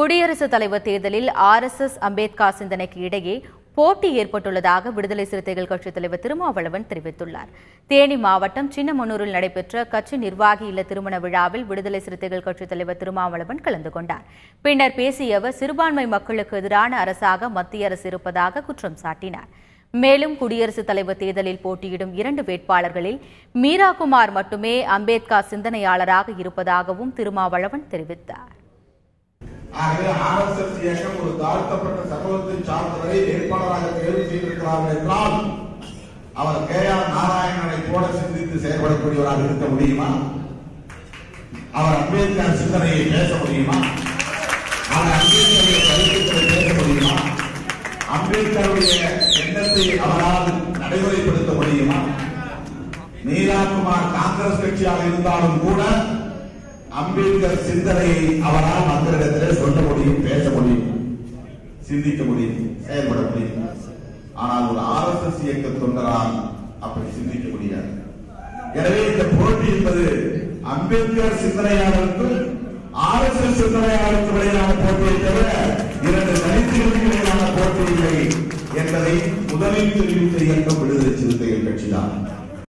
குடியரசுத் தலைவர் தேர்தலில் ஆர்எஸ்எஸ் அம்பேத்கர் சிந்தனைக்கு இடையே போட்டி ஏற்பட்டுள்ளதாக விடுதலை சிறுத்தைகள் கட்சித் தலைவர் திருமாவளவன் தெரிவித்துள்ளார். தேனி மாவட்டம் சின்னமனூரில் நடைபெற்ற கட்சி நிர்வாகி இல்ல திருமண விழாவில் விடுதலை சிறுத்தைகள் கட்சித் தலைவர் திருமாவளவன் கலந்து கொண்டார். பின்னர் பேசிய அவர் சிறுபான்மை மக்களுக்கு எதிரான அரசாக மத்திய அரசு இருப்பதாக குற்றம் சாட்டினார். மேலும் குடியரசுத் தலைவர் தேர்தலில் போட்டியிடும் இரண்டு வேட்பாளர்களில் மீராகுமார் மட்டுமே அம்பேத்கர் சிந்தனையாளராக இருப்பதாகவும் திருமாவளவன் தெரிவித்தார். ஆகவே ஆர்எஸ்எஸ் இயக்கம் ஒரு தாழ்த்தப்பட்ட சமூகத்தை சார்ந்தவரை வேட்பாளராக தேர்வு செய்திருக்கிறார்கள் என்றால் அவர் கே ஆர் நாராயணனை போல சிந்தித்து செயல்படக்கூடியவராக இருக்க முடியுமா? அவர் அம்பேத்கர் சிந்தனையை பேச முடியுமா? அவர் அம்பேத்கருடைய கருத்துக்களை பேச முடியுமா? அம்பேத்கருடைய எண்ணத்தை அவரால் நடைமுறைப்படுத்த முடியுமா? மீராகுமார் காங்கிரஸ் கட்சியாக இருந்தாலும் கூட அம்பேத்கர் சிந்தனையை அவரால் மக்களிடத்திலே சொல்ல முடியும் பேச முடியும் சிந்திக்க முடியுது செயல்பட முடியுது ஆனால் ஒரு எஸ் இயக்க தொண்டரால் அப்படி சிந்திக்க முடியாது. எனவே இந்த போட்டி என்பது அம்பேத்கர் சிந்தனையாளருக்கும் எஸ் சிந்தனையாளருக்கும் இடையிலான போட்டியை தவிர இரண்டு தனித்திற்கு இடையிலான போட்டி இல்லை என்பதை முதலில் தெரிவித்த இயக்கம் விடுதலை சிறுத்தைகள் கட்சிதான்.